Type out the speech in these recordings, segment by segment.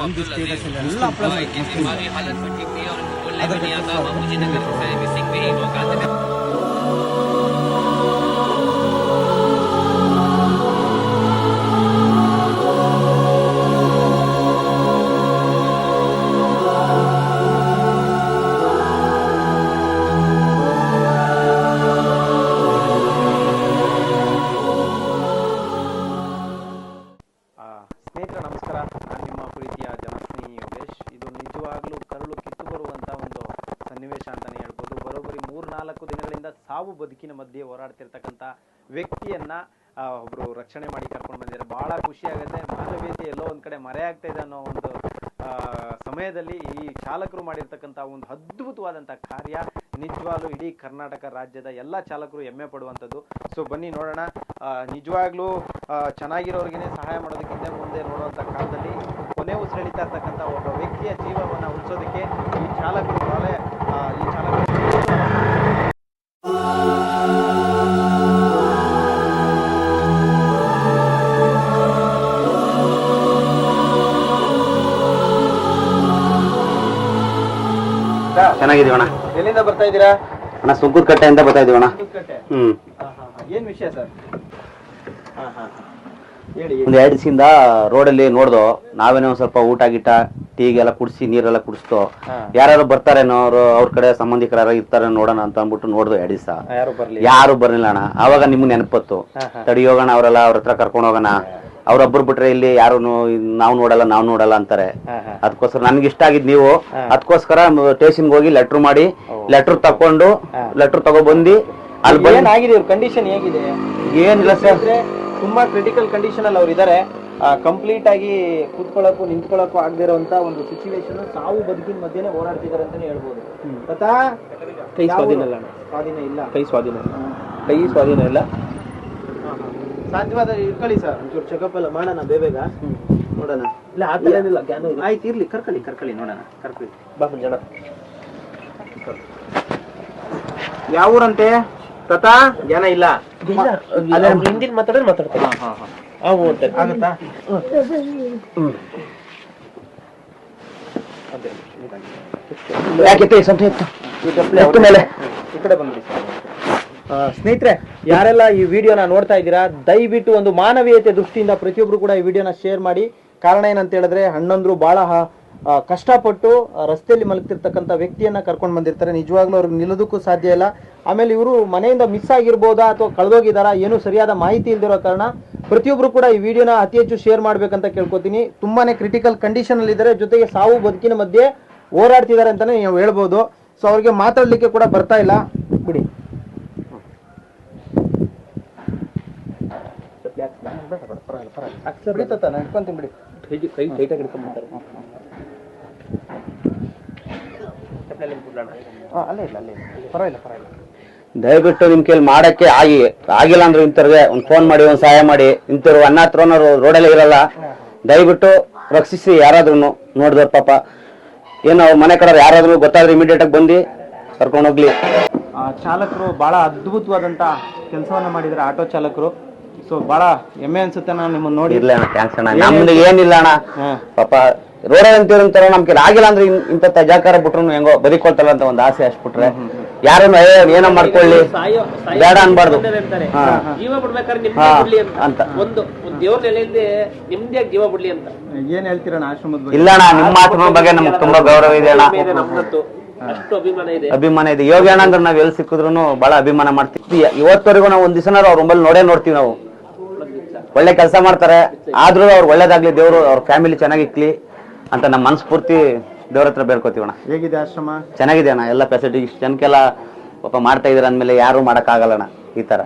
हम ठीक थी और ವ್ಯಕ್ತಿಯನ್ನ ಒಬ್ರು ರಕ್ಷಣೆ ಮಾಡಿ ಕರ್ಕೊಂಡು ಬಂದಿದ್ದಾರೆ. ಬಹಳ ಖುಷಿ ಆಗುತ್ತೆ. ಮಾನವೀಯತೆ ಎಲ್ಲೋ ಒಂದ್ ಕಡೆ ಮರೆ ಆಗ್ತಾ ಇದೆ ಅನ್ನೋ ಒಂದು ಸಮಯದಲ್ಲಿ ಈ ಚಾಲಕರು ಮಾಡಿರ್ತಕ್ಕಂಥ ಒಂದು ಅದ್ಭುತವಾದಂಥ ಕಾರ್ಯ ನಿಜವಾಗ್ಲೂ ಇಡೀ ಕರ್ನಾಟಕ ರಾಜ್ಯದ ಎಲ್ಲ ಚಾಲಕರು ಹೆಮ್ಮೆ ಪಡುವಂಥದ್ದು. ಸೊ ಬನ್ನಿ ನೋಡೋಣ. ನಿಜವಾಗ್ಲೂ ಚೆನ್ನಾಗಿರೋರ್ಗೆನೆ ಸಹಾಯ ಮಾಡೋದಕ್ಕಿಂತ ಮುಂದೆ ನೋಡುವಂಥ ಕಾಲದಲ್ಲಿ ಕೊನೆ ಉಸಿರೆಳಿತಾ ಇರ್ತಕ್ಕಂಥ ಒಬ್ಬ ವ್ಯಕ್ತಿಯ ಜೀವವನ್ನ ಉಳಿಸೋದಕ್ಕೆ ಈ ಚಾಲಕರು ಚೆನ್ನಾಗಿದೀವಣ್ಣ ಎಲ್ಲಿಂದ ಬರ್ತಾ ಇದ್ದೀರಾ? ಅಣ್ಣ ಸುಂಕುದ ಕಟ್ಟೆಯಿಂದ ಬರ್ತಾ ಇದೀವಣ್ಣ ಕಟ್ಟೆ. ಹ್ಮ್. ಏನ್ ವಿಷಯ ಸರ್? ಒಂದ್ ಎರಡು ದಿವಸದಿಂದ ರೋಡಲ್ಲಿ ನೋಡ್ದೋ ನಾವೇನೋ ಒಂದ್ ಸ್ವಲ್ಪ ಊಟ ಗೀಟ ಟೀಗೆಲ್ಲ ಕುಡಿಸಿ ನೀರೆಲ್ಲ ಕುಡಿಸ್ತು. ಯಾರು ಬರ್ತಾರೇನೋ ಅವ್ರು ಅವ್ರ ಕಡೆ ಸಂಬಂಧಿಕರ ಇರ್ತಾರ ನೋಡೋಣ ಅಂತ ಅಂದ್ಬಿಟ್ಟು ನೋಡ್ದು ಎರಡು ದಿವಸ. ಯಾರು ಬರ್ಲಿ ಯಾರು ಬರ್ಲಿಲ್ಲ ಅಣ್ಣ. ಅವಾಗ ನಿಮ್ಗೆ ನೆನಪತ್ತು. ತಡಿ ಹೋಗೋಣ ಅವರೆಲ್ಲ ಅವ್ರ ಹತ್ರ ಕರ್ಕೊಂಡು ಹೋಗೋಣ. ಅವ್ರೊಬ್ರು ಬಿಟ್ರೆ ಇಲ್ಲಿ ಯಾರು ನಾವು ನೋಡಲ್ಲ ನಾವು ನೋಡಲ್ಲ ಅಂತಾರೆ. ಅದಕ್ಕೋಸ್ಕರ ನನ್ಗೆ ಇಷ್ಟ ಆಗಿದ್ ನೀವು. ಅದಕ್ಕೋಸ್ಕರ ಸ್ಟೇಷನ್ಗೆ ಹೋಗಿ ಲೆಟ್ರ್ ಮಾಡಿ ಲೆಟರ್ ತಕೊಂಡು ಲೆಟರ್ ತಗೊಬಂದು ಅಲ್ಲಿ ಬಂದು ಏನಾಗಿದೆ ಕಂಡೀಷನ್ ಹೇಗಿದೆ? ಏನಿಲ್ಲ ಸರ್. ಅಂದ್ರೆ ತುಂಬಾ ಕ್ರಿಟಿಕಲ್ ಕಂಡೀಷನ್ ಅಲ್ಲಿ ಅವ್ರು ಇದಾರೆ. ಕಂಪ್ಲೀಟ್ ಆಗಿ ಕೂತ್ಕೊಳ್ಳೋಕ್ಕೂ ನಿಂತ್ಕೊಳ್ಳಕ್ಕೂ ಆಗದಿರುವಂತ ಒಂದು ಸಿಚುವೇಶನ್ ಸಾವು ಬದುಕಿನ ಮಧ್ಯೆನೆ ಹೋರಾಡ್ತಿದ್ದಾರೆ ಅಂತಾನೆ ಹೇಳ್ಬೋದು. ಗೊತ್ತಾ ಕೈ ಸ್ವಾಧೀನ ಇಲ್ಲ. ಸ್ವಾಧೀನ ಇಲ್ಲ. ಕೈ ಸ್ವಾಧೀನ ಇಲ್ಲ. ಕೈ ಸ್ವಾಧೀನ ಇಲ್ಲ. ಸಾಧ್ಯವಾದ ಇಟ್ಕೊಳ್ಳಿ ಸರ್ ಒಂಚೂರು ಚೆಕಪ್ ಎಲ್ಲ ಮಾಡೋಣ ಬೇಬೇಗ ನೋಡೋಣ. ಇಲ್ಲ ಆ ಥರ ಏನಿಲ್ಲ ಇದೆ. ಆಯ್ತು ಇರ್ಲಿ ಕರ್ಕೊಳ್ಳಿ ಕರ್ಕೊಳ್ಳಿ ನೋಡೋಣ ಕರ್ಕೊಳ್ಳಿ. ಬಾ ಮಂಜಣ್ಣ. ಯಾವ ಊರಂತೆ? ತತಾ? ಜನ ಇಲ್ಲ. ಹಿಂದಿನ ಮಾತಾಡಿದ್ರೆ ಮಾತಾಡ್ತಾರೆ. ಅವು ಅಂತಾರೆ ಆಗುತ್ತಾ? ಯಾಕೆ ಎತ್ತಿ. ಎತ್ತು ಮೇಲೆ. ಈ ಕಡೆ ಬಂದ್ಬಿಡಿ. ಆ, ಸ್ನೇಹಿತರೆ, ಯಾರೆಲ್ಲ ಈ ವಿಡಿಯೋನ ನೋಡ್ತಾ ಇದ್ದೀರಾ, ದಯವಿಟ್ಟು ಒಂದು ಮಾನವೀಯತೆ ದೃಷ್ಟಿಯಿಂದ ಪ್ರತಿಯೊಬ್ರು ಕೂಡ ಈ ವಿಡಿಯೋನ ಶೇರ್ ಮಾಡಿ. ಕಾರಣ ಏನಂತ ಹೇಳಿದ್ರೆ, ಅಣ್ಣಂದ್ರು ಬಹಳ ಕಷ್ಟಪಟ್ಟು ರಸ್ತೆಯಲ್ಲಿ ಮಲಗ್ತಿರ್ತಕ್ಕಂಥ ವ್ಯಕ್ತಿಯನ್ನ ಕರ್ಕೊಂಡು ಬಂದಿರ್ತಾರೆ. ನಿಜವಾಗ್ಲೂ ಅವ್ರಿಗೆ ನಿಲ್ಲೋದಕ್ಕೂ ಸಾಧ್ಯ ಇಲ್ಲ. ಆಮೇಲೆ ಇವರು ಮನೆಯಿಂದ ಮಿಸ್ ಆಗಿರ್ಬೋದಾ ಅಥವಾ ಕಳೆದೋಗಿದಾರಾ, ಏನು ಸರಿಯಾದ ಮಾಹಿತಿ ಇಲ್ದಿರೋ ಕಾರಣ ಪ್ರತಿಯೊಬ್ರು ಕೂಡ ಈ ವಿಡಿಯೋನ ಅತಿ ಹೆಚ್ಚು ಶೇರ್ ಮಾಡ್ಬೇಕಂತ ಕೇಳ್ಕೊತೀನಿ. ತುಂಬಾನೇ ಕ್ರಿಟಿಕಲ್ ಕಂಡೀಷನ್ ಅಲ್ಲಿ ಇದ್ದಾರೆ. ಜೊತೆಗೆ ಸಾವು ಬದುಕಿನ ಮಧ್ಯೆ ಹೋರಾಡ್ತಿದ್ದಾರೆ ಅಂತಾನೆ ನೀವು ಹೇಳ್ಬೋದು. ಸೊ ಅವ್ರಿಗೆ ಮಾತಾಡ್ಲಿಕ್ಕೆ ಕೂಡ ಬರ್ತಾ ಇಲ್ಲ. ಬಿಡಿ. ಬಿಡಿ ತಾತ, ನಾನ್ ಇಟ್ಕೊಂತೀನಿ ಬಿಡಿ. ಕೈ ಕೈ ಟೈಟಾಗಿ ಹಿಡ್ಕೊಂಡ್ಬಿಡ್ತಾರೆ ಹಾ, ಅಲ್ಲೇ ಇಲ್ಲ ಅಲ್ಲೇ ಪರವಾಗಿಲ್ಲ ಪರವಾಗಿಲ್ಲ. ದಯವಿಟ್ಟು ನಿಮ್ ಕೇಳಿ ಮಾಡಕ್ಕೆ ಆಗಿ ಆಗಿಲ್ಲ ಅಂದ್ರೆ ಇಂಥವ್ರಿಗೆ ಒಂದ್ ಫೋನ್ ಮಾಡಿ ಒಂದ್ ಸಹಾಯ ಮಾಡಿ. ಇಂಥವ್ರು ಅನ್ನ ಹತ್ರನೂ ರೋಡಲ್ಲಿ ಇರಲ್ಲ. ದಯವಿಟ್ಟು ರಕ್ಷಿಸಿ ಯಾರಾದ್ರೂ ನೋಡಿದ್ರ ಪಾಪ. ಏನು ಮನೆ ಕಡೆ ಯಾರಾದ್ರೂ ಗೊತ್ತಾದ್ರೆ ಇಮಿಡಿಯೇಟ್ ಆಗಿ ಬಂದು ಕರ್ಕೊಂಡು ಹೋಗ್ಲಿ. ಆ, ಚಾಲಕರು ಬಹಳ ಅದ್ಭುತವಾದಂತ ಕೆಲಸವನ್ನ ಮಾಡಿದ್ರೆ ಆಟೋ ಚಾಲಕರು. ಸೊ ಬಹಳ ಹೆಮ್ಮೆ ಅನ್ಸುತ್ತೆ ನಾನು ನಿಮ್ಮನ್ನ ನೋಡಿ. ಇರ್ಲಿ ಅಣ್ಣ ಥ್ಯಾಂಕ್ಸ್ ಅಣ್ಣ. ನಮ್ದು ಏನಿಲ್ಲ ಅಣ್ಣ. ಹಾ. ಪಾಪ ರೋಡ ನಮ್ಗೆ ನಮ್ ಕೈಲಿ ಆಗಿಲ್ಲ ಅಂದ್ರೆ ಇಂತ ಇಂಥ ತಜಾಕಾರ ಬಿಟ್ರು ಹೆಂಗೋ ಬದುಕೊಳ್ತಾರಲ್ಲ ಅಂತ ಒಂದ್ ಆಸೆ ಅಷ್ಟು ಬಿಟ್ರೆ ಯಾರನ್ನು ಏ ಏನೋ ಮಾಡ್ಕೊಳ್ಳಿ. ಸಾಯೋ ಸಾಯೋ ಬೇಡ ಅನ್ಬಾರ್ದು. ಅಂತಾರೆ. ಹಾ. ಜೀವ ಬಿಡ್ಬೇಕಾದ್ರೆ ನಿಮ್ದೇ ಹಾ, ಬಿಡ್ಲಿ ಅಂತ. ಅಂತ. ಒಂದು ಒಂದು ದೇವ್ರ ನೆಲೆಯಲ್ಲಿ ನಿಮ್ದಿಯಾಗಿ ಜೀವ ಬಿಡ್ಲಿ ಅಂತ. ಏನ್ ಹೇಳ್ತೀರಣ್ಣ ಆಶ್ರಮದ ಬಗ್ಗೆ? ಇಲ್ಲ ಅಣ್ಣ ನಿಮ್ಮ ಮಾತುಗಳ ಬಗ್ಗೆ ನಮ್ಗೆ ತುಂಬಾ ಗೌರವ ಇದೆ ಅಣ್ಣ. ಇದೆ ಅಭಿಮಾನ ಇದೆ. ಅಭಿಮಾನ ಇದೆ. ಯೋಗಿ ಅಣ್ಣ ಅಂದ್ರೆ ನಾವ್ ಎಲ್ಲಿ ಸಿಕ್ಕಿದ್ರು ಬಹಳ ಅಭಿಮಾನ ಮಾಡ್ತೀವಿ. ಇವತ್ತವರೆಗೂ ನಾವು ಒಂದ್ ದಿವಸ ಅವ್ರ ಒಂಬಲ್ ನೋಡೇ ನೋಡ್ತೀವಿ ನಾವು. ಒಳ್ಳೆ ಕೆಲಸ ಮಾಡ್ತಾರೆ. ಆದ್ರೂ ಅವ್ರು ಒಳ್ಳೇದಾಗ್ಲಿ ದೇವ್ರು ಅವ್ರ ಫ್ಯಾಮಿಲಿ ಚೆನ್ನಾಗಿಕ್ಲಿ ಅಂತ ನಮ್ಮ ಮನಸ್ಫೂರ್ತಿ ದೇವ್ರ ಹತ್ರ ಬೇಡ್ಕೋತೀವಿ ಅಣ್ಣ. ಹೇಗಿದೆ ಆಶ್ರಮ? ಚೆನ್ನಾಗಿದೆ ಅಣ್ಣ. ಎಲ್ಲ ಫೆಸಿಲಿಟಿ ಇಷ್ಟು ಜನಕ್ಕೆಲ್ಲ ಪಾಪ ಮಾಡ್ತಾ ಇದ್ರ ಅಂದ್ಮೇಲೆ ಯಾರು ಆಗಲ್ಲ ಅಣ್ಣ ಈ ತರ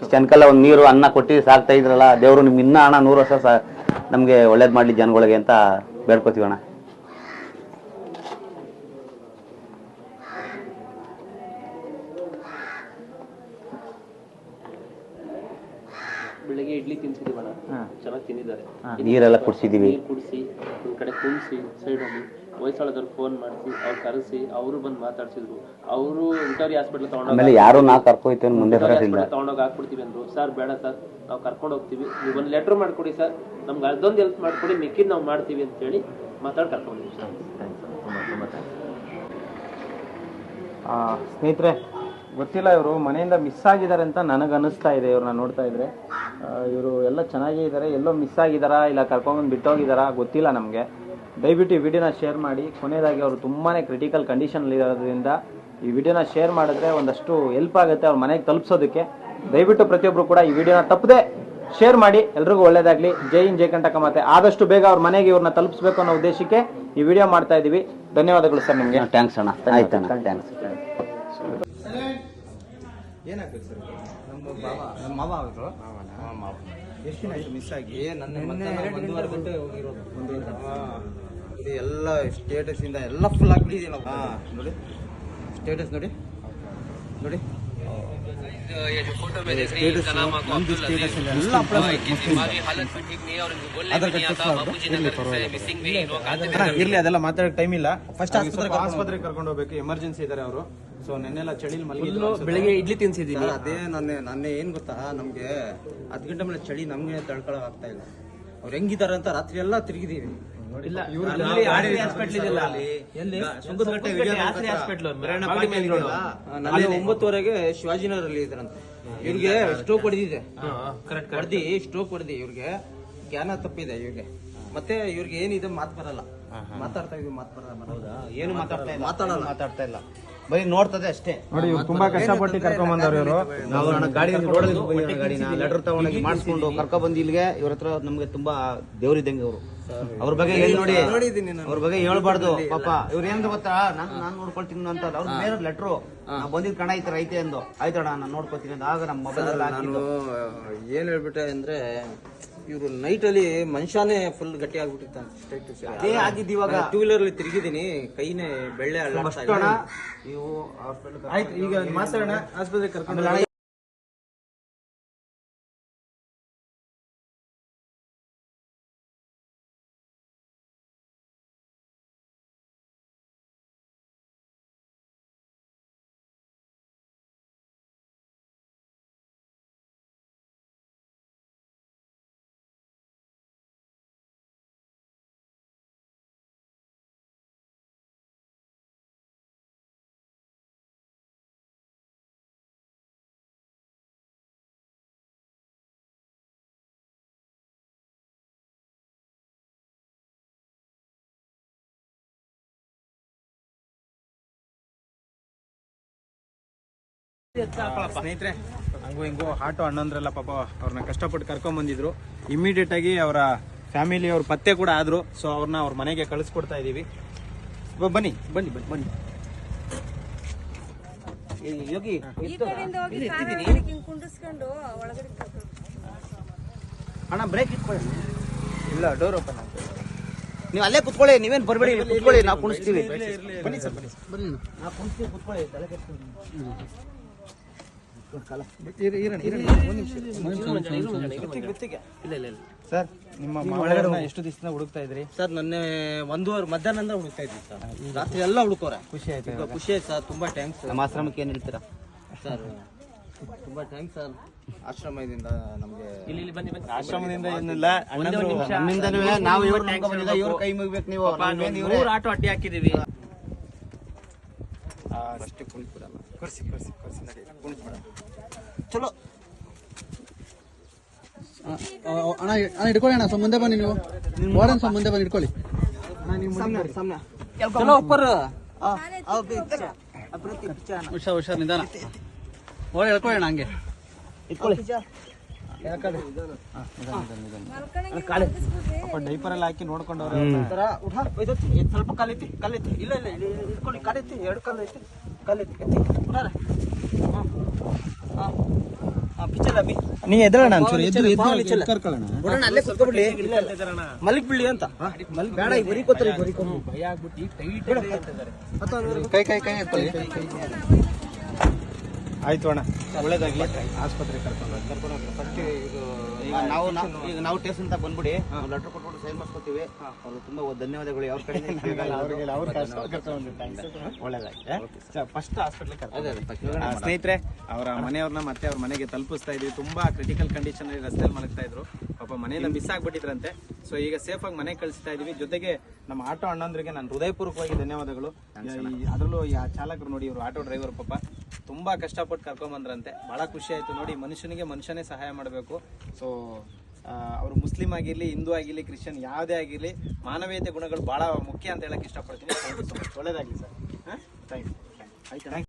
ಇಷ್ಟು ಜನಕ್ಕೆಲ್ಲ ಒಂದ್ ನೀರು ಅನ್ನ ಕೊಟ್ಟು ಸಾಕ್ತಾ ಇದ್ರಲ್ಲ ದೇವ್ರು ನಿಮ್ ಇನ್ನ ಅಣ್ಣ ನೂರು ವರ್ಷ ನಮ್ಗೆ ಒಳ್ಳೇದ್ ಮಾಡ್ಲಿ ಜನಗಳಿಗೆ ಅಂತ ಬೇಡ್ಕೋತೀವಿ ಅಣ್ಣ ಬೆಳಿಗ್ಗೆ ಇಡ್ಲಿ ತಿನ್ಸಿದೀವಣ್ಣ. ಚೆನ್ನಾಗಿ ತಿಂದಿದ್ದಾರೆ. ನೀರೆಲ್ಲ ಕುಡಿಸಿದೀವಿ. ನೀರು ಕುಡಿಸಿ ಒಂದ್ ಕಡೆ ಸೈಡ್ ಅಲ್ಲಿ ವಯಸ್ಸಾಳದವ್ರು ಫೋನ್ ಮಾಡಿಸಿ ಅವ್ರು ಕರೆಸಿ ಅವರು ಬಂದು ಮಾತಾಡ್ಸಿದ್ರು. ಅವರು ಇಂಟರ್ವ್ಯೂ ಹಾಸ್ಪಿಟಲ್ ತಗೊಂಡೋಗಿ ಆಮೇಲೆ ಯಾರು ನಾ ಕರ್ಕೊಯ್ತೇವೆ ಮುಂದೆ ಬರೋದಿಲ್ಲ. ತಗೊಂಡೋಗಿ ಹಾಕ್ಬಿಡ್ತೀವಿ ಅಂದ್ರು. ಸರ್ ಬೇಡ ಸರ್ ನಾವು ಕರ್ಕೊಂಡು ಹೋಗ್ತೀವಿ. ನೀವು ಒಂದು ಲೆಟ್ರ್ ಮಾಡ್ಕೊಡಿ ಸರ್. ನಮ್ಗೆ ಅದೊಂದು ಹೆಲ್ಪ್ ಮಾಡ್ಕೊಡಿ ಮಿಕ್ಕಿದ್ ನಾವು ಮಾಡ್ತೀವಿ ಅಂತ ಹೇಳಿ ಮಾತಾಡಿ ಕರ್ಕೊಂಡ್ವಿ ಸರ್. ಆ, ಸ್ನೇಹಿತರೆ ಗೊತ್ತಿಲ್ಲ ಇವರು ಮನೆಯಿಂದ ಮಿಸ್ ಆಗಿದ್ದಾರೆ ಅಂತ ನನಗೆ ಅನಿಸ್ತಾ ಇದೆ ಇವ್ರನ್ನ ನೋಡ್ತಾ ಇದ್ರೆ. ಇವರು ಎಲ್ಲ ಚೆನ್ನಾಗೇ ಇದ್ದಾರೆ ಎಲ್ಲೋ ಮಿಸ್ ಆಗಿದ್ದಾರಾ ಇಲ್ಲ ಕರ್ಕೊಂಡ್ಬಂದು ಬಿಟ್ಟೋಗಿದ್ದಾರಾ ಗೊತ್ತಿಲ್ಲ ನಮಗೆ. ದಯವಿಟ್ಟು ಈ ವಿಡಿಯೋನ ಶೇರ್ ಮಾಡಿ ಕೊನೆಯದಾಗಿ ಅವರು ತುಂಬಾ ಕ್ರಿಟಿಕಲ್ ಕಂಡೀಷನಲ್ಲಿ ಇರೋದ್ರಿಂದ ಈ ವಿಡಿಯೋನ ಶೇರ್ ಮಾಡಿದ್ರೆ ಒಂದಷ್ಟು ಹೆಲ್ಪ್ ಆಗುತ್ತೆ ಅವ್ರ ಮನೆಗೆ ತಲುಪಿಸೋದಕ್ಕೆ. ದಯವಿಟ್ಟು ಪ್ರತಿಯೊಬ್ಬರು ಕೂಡ ಈ ವಿಡಿಯೋನ ತಪ್ಪದೆ ಶೇರ್ ಮಾಡಿ ಎಲ್ರಿಗೂ ಒಳ್ಳೇದಾಗಲಿ. ಜೈ ಇನ್ ಜೈ ಕಂಟಕ ಮತ್ತೆ ಆದಷ್ಟು ಬೇಗ ಅವ್ರ ಮನೆಗೆ ಇವ್ರನ್ನ ತಲುಪಿಸ್ಬೇಕು ಅನ್ನೋ ಉದ್ದೇಶಕ್ಕೆ ಈ ವಿಡಿಯೋ ಮಾಡ್ತಾ ಇದ್ದೀವಿ ಧನ್ಯವಾದಗಳು ಸರ್ ನಿಮಗೆ. ಥ್ಯಾಂಕ್ಸ್ ಅಣ್ಣ. ಆಯ್ತಣ್ಣ. ಥ್ಯಾಂಕ್ಸ್. ಸರ್? ನಮ್ಮ ದಿನ ಮಿಸ್ ಆಗಿ? ನನ್ನ ಎಲ್ಲ ಸ್ಟೇಟಸ್ ಇಂದ ಎಲ್ಲ ಫುಲ್ ಆಗ್ಬಿಟ್ಟಿದ್ದೀವಿ ನೋಡಿ. ಸ್ಟೇಟಸ್ ನೋಡಿ. ನೋಡಿ. ಇರ್ಲಿ ಅದೆಲ್ಲ ಮಾತಾಡೋ ಟೈಮ್ ಇಲ್ಲ. ಫಸ್ಟ್ ಆಸ್ಪತ್ರೆಗೆ ಆಸ್ಪತ್ರೆಗೆ ಕರ್ಕೊಂಡು ಹೋಗ್ಬೇಕು. ಎಮರ್ಜೆನ್ಸಿ ಇದಾರೆ ಅವರು. ಸೊ ನೆನ್ನೆಲ್ಲ ಚಳಿಲಿ ಮಲಗಿದ್ರು ಬೆಳಿಗ್ಗೆ ಇಡ್ಲಿ ತಿನ್ಸಿದೀನಿ ಅದೇ ನನ್ನ ನನ್ನ ಏನ್ ಗೊತ್ತಾ? ನಮ್ಗೆ ಹತ್ತು ಗಂಟೆ ಮೇಲೆ ಚಳಿ ನಮ್ಗೆ ತಡ್ಕೊಳಕ್ ಆಗ್ತಾ ಇಲ್ಲ. ಅವ್ರು ಹೆಂಗಿದಾರೆ ಅಂತ ರಾತ್ರಿ ಎಲ್ಲಾ ತಿರುಗಿದೀವಿ. ಅಲ್ಲಿ ಒಂಬತ್ತುವರೆಗೆ ಶಿವಾಜಿನಗರಲ್ಲಿ ಇದ್ರಂತ ಇವ್ರಿಗೆ ಸ್ಟ್ರೋಕ್ ಹೊಡೆದಿದೆ. ಹೊಡೆದಿ ಸ್ಟ್ರೋಕ್ ಹೊಡೆದಿ ಇವ್ರಿಗೆ. ಜ್ಞಾನ ತಪ್ಪಿದೆ ಇವ್ರಿಗೆ. ಮತ್ತೆ ಇವ್ರಿಗೆ ಏನಿದೆ ಮಾತು ಬರಲ್ಲ. ಮಾತಾಡ್ತಾ ಇದ್ವಿ ಮಾತು ಬರಲ್ಲ ಏನು ಮಾತಾಡ್ತಾ ಮಾತಾಡಲ್ಲ ಮಾತಾಡ್ತಾ ಇಲ್ಲ. ಬರೀ ನೋಡ್ತದೆ ಅಷ್ಟೇ. ನೋಡಿ ಇವ್ರು ತುಂಬಾ ಕಷ್ಟಪಟ್ಟು ಕರ್ಕೊಂಡ್ ಬಂದವ್ರು ಇವರು. ನಾವು ನನ್ನ ಗಾಡಿ ರೋಡಲ್ಲಿ ಗಾಡಿನ ಲೆಟರ್ ತಗೊಂಡೋಗಿ ಮಾಡಿಸ್ಕೊಂಡು ಕರ್ಕೊ ಬಂದು ಇಲ್ಲಿಗೆ ಇವ್ರ ಹತ್ರ ನಮ್ಗೆ ತುಂಬಾ ದೇವ್ರಿದ್ದಂಗೆ ಅವರು ಅವ್ರ ಬಗ್ಗೆ ಹೇಳಿ ನೋಡಿ? ಅವ್ರ ಬಗ್ಗೆ ಹೇಳ್ಬಾರ್ದು ಪಾಪ. ಇವ್ರ ಏನ್ ಗೊತ್ತಾ? ನಾನ್ ನಾನ್ ನೋಡ್ಕೊಳ್ತೀನಿ ಅಂತ ಅವ್ರ ಬೇರೆ ಲೆಟ್ರು. ನಾವ್ ಬಂದಿದ್ ಕಣ ಐತೆ ಐತೆ ಎಂದು. ಆಯ್ತಣ್ಣ ನಾನು ನೋಡ್ಕೊತೀನಿ ಅಂತ. ಆಗ ನಮ್ಮ ಮೊಬೈಲ್ ಏನ್ ಹೇಳ್ಬಿಟ್ಟೆ ಅಂದ್ರೆ ಇವರು ನೈಟ್ ಅಲ್ಲಿ ಮನುಷ್ಯನೇ ಫುಲ್ ಗಟ್ಟಿ ಆಗ್ಬಿಟ್ಟಿರ್ತಾನೆ ಅದೇ ಆಗಿದ್ದು ಇವಾಗ ಟೂ ವೀಲರ್ ಅಲ್ಲಿ ತಿರುಗಿದೀನಿ ಕೈನೇ ಬೆಳ್ಳೆ ಅಲ್ಲ ಆಯ್ತು ಈಗ ಮಾತಾಡೋಣ ಆಸ್ಪತ್ರೆ ಕರ್ಕೊಂಡು ಸ್ನೇಹಿತರೆ ಹಂಗು ಹಿಂಗು ಆಟೋ ಅಣ್ಣಂದ್ರಲ್ಲ ಪಾಪ ಅವ್ರನ್ನ ಕಷ್ಟಪಟ್ಟು ಕರ್ಕೊಂಡ್ ಬಂದಿದ್ರು. ಇಮಿಡಿಯೇಟ್ ಆಗಿ ಅವರ ಫ್ಯಾಮಿಲಿ ಅವ್ರ ಪತ್ತೆ ಕೂಡ ಆದ್ರು. ಸೊ ಅವ್ರನ್ನ ಅವ್ರ ಮನೆಗೆ ಕಳಿಸ್ಕೊಡ್ತಾ ಇದೀವಿ. ಬನ್ನಿ ಬನ್ನಿ ಬನ್ನಿ ಬನ್ನಿ. ಯೋಗಿ ಅಣ್ಣ ಬ್ರೇಕ್ ಇಟ್ಕೊಳ್ಳಿ. ಇಲ್ಲ ಡೋರ್ ಓಪನ್ ನೀವು ಅಲ್ಲೇ ಕುತ್ಕೊಳ್ಳಿ ನೀವೇನ್ ಬರ್ಬೇಡಿ ಕುತ್ಕೊಳ್ಳಿ ನಾವು ಕುಣಿಸ್ತೀವಿ ಬನ್ನಿ ಸರ್ ಬನ್ನಿ. ನಾವು ಕುಣಿಸ್ತೀವಿ ಕುತ್ಕೊಳ್ಳಿ ತಲೆ ಕೆಡ್ಸ್ಕೊಬೇಡಿ. ಸರ್ ನಿಮ್ಮ ಎಷ್ಟು ದಿವಸದಿಂದ ಹುಡುಕ್ತಾ ಇದ್ರಿ? ಸರ್ ನನ್ನೆ ಒಂದೂವರೆ ಮಧ್ಯಾಹ್ನದಿಂದ ಹುಡುಕ್ತಾ ಇದ್ವಿ ಸರ್. ರಾತ್ರಿ ಎಲ್ಲ ಹುಡುಕೋರೆ ಖುಷಿ ಆಯ್ತು ಖುಷಿ ಆಯ್ತು ಸರ್ ತುಂಬಾ ಥ್ಯಾಂಕ್ಸ್ ನಮ್ಮ ಆಶ್ರಮಕ್ಕೆ ಏನ್ ಹೇಳ್ತೀರಾ? ಸರ್ ತುಂಬಾ ಥ್ಯಾಂಕ್ಸ್ ಸರ್. ಆಶ್ರಮದಿಂದ ನಮ್ಗೆ ಇಲ್ಲಿ ಇಲ್ಲಿ ಬನ್ನಿ ಬನ್ನಿ. ಆಶ್ರಮದಿಂದ ಏನಿಲ್ಲ ನಮ್ಮಿಂದನೂ ನಾವು ಇವ್ರ ಇವ್ರ ಕೈ ಮುಗಿಬೇಕು ನೀವು. ಆಟೋ ಅಡ್ಡಿ ಹಾಕಿದೀವಿ. ಅಷ್ಟೇ ಕೊರ್ಸಿ ಕೊರ್ಸಿ ಕೊರ್ಸಿ ನಡಿ ಚಲೋ. ಅಣ್ಣ ಅಣ್ಣ ಇಟ್ಕೊಳ್ಳಿ ಅಣ್ಣ ಸ್ವಲ್ಪ ಮುಂದೆ ಬನ್ನಿ ನೀವು. ಮೋಡನ್ ಸ್ವಲ್ಪ ಮುಂದೆ ಬನ್ನಿ ಇಟ್ಕೊಳ್ಳಿ ಚಲೋ ಒಪ್ಪರ್ ಹುಷಾರ್ ಹುಷಾರ್ ನಿಧಾನ. ಒಳ್ಳೆ ಹೇಳ್ಕೊಳ್ಳಿ ಅಣ್ಣ ಹಂಗೆ. ಪಾಪ ಡೈಪರ್ ಎಲ್ಲ ಹಾಕಿ ನೋಡ್ಕೊಂಡವ್ರೆ ಉಠಾ ಇದು ಸ್ವಲ್ಪ ಕಲಿತಿ ಕಲಿತಿ. ಇಲ್ಲ ಇಲ್ಲ ಇಟ್ಕೊಂಡು ಕಲಿತಿ ಎರಡು ಕಲ್ ಐತಿ. ಕಲಿತಿ ಎತ್ತಿ ಉಠಾರ ಹಾಂ ಹಾಂ ನೀ ಎದ್ರಣ ಒಂಚೂರು ನಿಚ್ಚಲ. ಕರ್ಕೊಳ್ಳೋಣ ಬಿಡೋಣ ಅಲ್ಲೇ ಕುತ್ಕೊಬಿಡ್ಲಿ ಮಲಿಕ್ ಬಿಡ್ಲಿ ಅಂತ. ಮಲಿಕ್ ಬೇಡ ಈಗ ಬರೀ ಕೂತ್ರಿ ಬರೀ ಭಯ ಆಗ್ಬಿಟ್ಟು ಟೈಟ್ ಕೈ ಕೈ ಕೈ ಎತ್ಕೊಳ್ಳಿ. ಆಯ್ತು ಅಣ್ಣ. ಒಳ್ಳೇದಾಗಿ ಆಸ್ಪತ್ರೆ ಕರ್ಕೊಂಡು ಕರ್ಕೊಂಡು ಫಸ್ಟ್ ಇದು ಈಗ ನಾವು ನಾವು- ಈಗ ನಾವು ಟೇಸ್ಟ್ ಅಂತ ಬಂದ್ಬಿಡಿ. ಲೆಟರ್ ಕೊಟ್ಬಿಟ್ಟು ಸೈನ್ ಮಾಡ್ಸ್ಕೊತೀವಿ. ಅವ್ರು ತುಂಬಾ ಧನ್ಯವಾದಗಳು. ಯಾವ ಕಡೆ ಅವ್ರ ಕರ್ಕೊಂಡು ಒಳ್ಳೇದಾಗಿ ಫಸ್ಟ್ ಹಾಸ್ಪಿಟ್ಲಿಗೆ ಕರ್ಕೊಂಡು ಸ್ನೇಹಿತರೆ ಅವರ ಮನೆಯವ್ರನ್ನ ಮತ್ತೆ ಅವ್ರ ಮನೆಗೆ ತಲುಪಿಸ್ತಾ ಇದ್ವಿ ತುಂಬಾ ಕ್ರಿಟಿಕಲ್ ಕಂಡೀಷನ್ ಅಲ್ಲಿ ರಸ್ತೆಯಲ್ಲಿ ಮಲಗ್ತಾ ಇದ್ರು. ಪಾಪ ಮನೆಯಿಂದ ಮಿಸ್ ಆಗ್ಬಿಟ್ಟಿದ್ರಂತೆ. ಸೊ ಈಗ ಸೇಫ್ ಆಗಿ ಮನೆಗೆ ಕಳಿಸ್ತಾ ಇದೀವಿ ಜೊತೆಗೆ ನಮ್ಮ ಆಟೋ ಅಣ್ಣಂದ್ರಿಗೆ ನಾನು ಹೃದಯಪೂರ್ವಕವಾಗಿ ಧನ್ಯವಾದಗಳು. ಈ- ಅದರಲ್ಲೂ ಈ ಚಾಲಕರು ನೋಡಿ ಇವರು ಆಟೋ ಡ್ರೈವರ್ ಪಾಪ. ತುಂಬಾ ಕಷ್ಟಪಟ್ಟು ಕರ್ಕೊಂಬಂದ್ರಂತೆ ಬಹಳ ಖುಷಿ ಆಯ್ತು. ನೋಡಿ, ಮನುಷ್ಯನಿಗೆ ಮನುಷ್ಯನೇ ಸಹಾಯ ಮಾಡಬೇಕು. ಸೊ ಅವರು ಮುಸ್ಲಿಂ ಆಗಿರ್ಲಿ, ಹಿಂದೂ ಆಗಿರ್ಲಿ, ಕ್ರಿಶ್ಚಿಯನ್ ಯಾವುದೇ ಆಗಿರ್ಲಿ, ಮಾನವೀಯತೆ ಗುಣಗಳು ಬಹಳ ಮುಖ್ಯ ಅಂತ ಹೇಳಕ್ ಇಷ್ಟಪಡ್ತೀನಿ. ಒಳ್ಳೇದಾಗಲಿ ಸರ್. ಥ್ಯಾಂಕ್ ಯು ಆಯ್ತಾ?